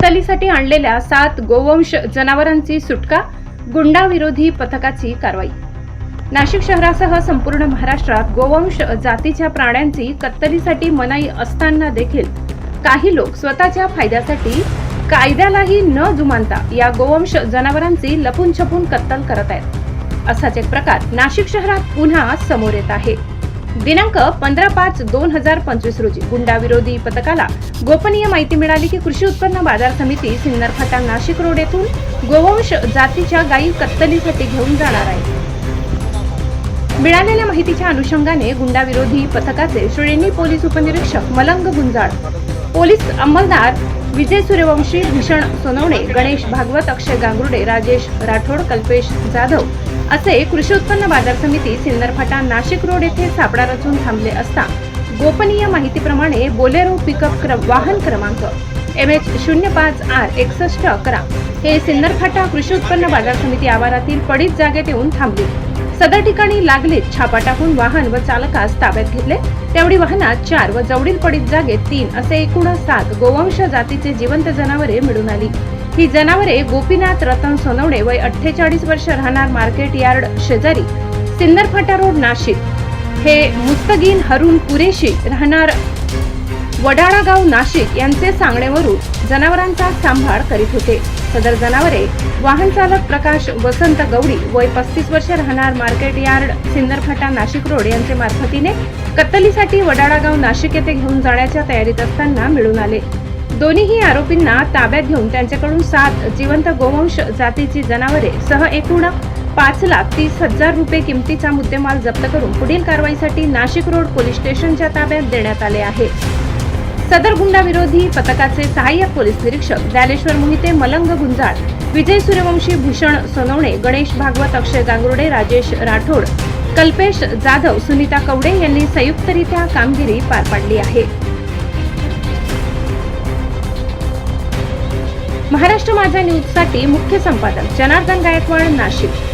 कत्तलीसाठी आणलेल्या सात गोवंश जनावरांची सुटका गुंडाविरोधी पथकाची कारवाई. नाशिक शहरासह संपूर्ण महाराष्ट्रात गोवंश जातीच्या प्राण्यांची कत्तलीसाठी मनाई असताना देखील काही लोक स्वतःच्या फायद्यासाठी कायद्यालाही न जुमानता या गोवंश जनावरांची लपून छपून कत्तल करत आहेत. असाच एक प्रकार नाशिक शहरात पुन्हा समोर येत आहे. दिनांक पंधरा पाच दोन हजार पंचवीस रोजी गुंडाविरोधी पथकाला गोपनीय माहिती मिळाली की कृषी उत्पन्न बाजार समिती सिन्नर फाटा नाशिक रोड येथून गोवंश जातीच्या गायी कत्तलीसाठी घेऊन जाणार आहे. मिळालेल्या माहितीच्या अनुषंगाने गुंडाविरोधी पथकाचे श्रेणी पोलीस उपनिरीक्षक मलंग गुंजाळ पोलीस अंमलदार विजय सूर्यवंशी भूषण सोनवणे गणेश भागवत अक्षय गांगुर्डे राजेश राठोड कल्पेश जाधव असे कृषी उत्पन्न बाजार समिती सिन्नर फाटा नाशिक रोड येथे सापडा रचून थांबले असता गोपनीय माहितीप्रमाणे बोलेरो पिकअप क्रम वाहन क्रमांक एम एच शून्य पाच आर एकसष्ट अकरा हे सिन्नर फाटा कृषी उत्पन्न बाजार समिती आवारातील पडीत जागेत येऊन थांबले. सदर ठिकाणी लागलीच छापा टाकून वाहन व चालकास ताब्यात घेतले. तेवढी वाहनात चार व जवळील पडीत जागेत तीन असे एकूण सात गोवंश जातीचे जिवंत जनावरे मिळून आली. ही जनावरे गोपीनाथ रतन सोनवणे वय अठ्ठेचाळीस वर्ष राहणार मार्केट यार्ड शेजारी सिन्नर फाटा रोड नाशिक. हे मुस्तगीन हरून कुरेशी राहणार वडाळा गाव नाशिक यांचे सांगण्यावरून जनावरांचा सांभाळ करीत होते. सदर जनावरे वाहन चालक प्रकाश वसंत गवडी वय पस्तीस वर्ष राहणार market yard Sindarphata Nashik road यांचे मार्फतीने कत्तलीसाठी वडाळा गाव नाशिक येथे घेऊन जाण्याच्या तयारीत असताना मिळून आले. दोन्हीही आरोपींना ताब्यात घेऊन त्यांच्याकडून सात जिवंत गोवंश जातीची जनावरे सह एकूण पाच लाख तीस हजार रुपये किमतीचा मुद्देमाल जप्त करून पुढील कारवाईसाठी नाशिक रोड पोलीस स्टेशनच्या ताब्यात देण्यात आले आहे. सदर गुंडाविरोधी पथकाचे सहाय्यक पोलीस निरीक्षक ज्ञानेश्वर मोहिते मलंग गुंजाळ विजय सूर्यवंशी भूषण सोनवणे गणेश भागवत अक्षय गांगुर्डे राजेश राठोड कल्पेश जाधव सुनीता कवडे यांनी संयुक्तरित्या कामगिरी पार पाडली आहे. महाराष्ट्र माझा न्यूजसाठी मुख्य संपादक जनार्दन गायकवाड नाशिक.